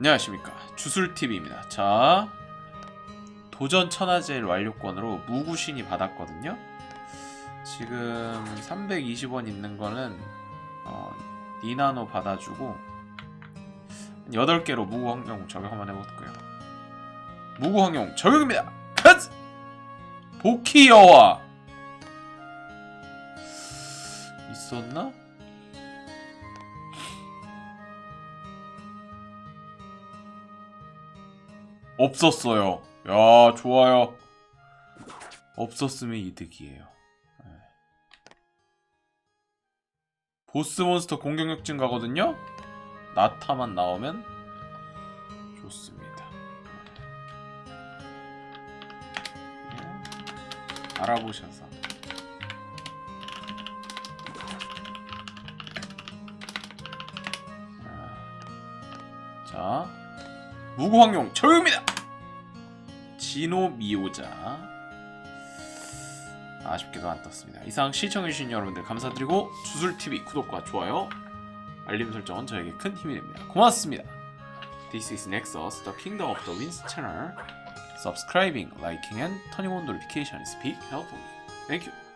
안녕하십니까. 주술TV입니다. 자 도전 천하제일 완료권으로 무구신이 받았거든요. 지금 320원 있는 거는 어, 니나노 받아주고 8개로 무구황용 저격 한번 해볼게요. 무구황용 저격입니다. 컷! 보키여와! 있었나? 없었어요. 야, 좋아요. 없었으면 이득이에요. 네. 보스 몬스터 공격력 증가거든요? 나타만 나오면 좋습니다. 네. 알아보셔서. 아. 자, 무구황용 저용입니다. 진호 미호자 아쉽게도 안 떴습니다. 이상 시청해주신 여러분들 감사드리고 주술TV 구독과 좋아요 알림 설정은 저에게 큰 힘이 됩니다. 고맙습니다. This is Nexus, the Kingdom of the Winds channel. Subscribing, liking, and turning on notifications speak helpfully. Thank you.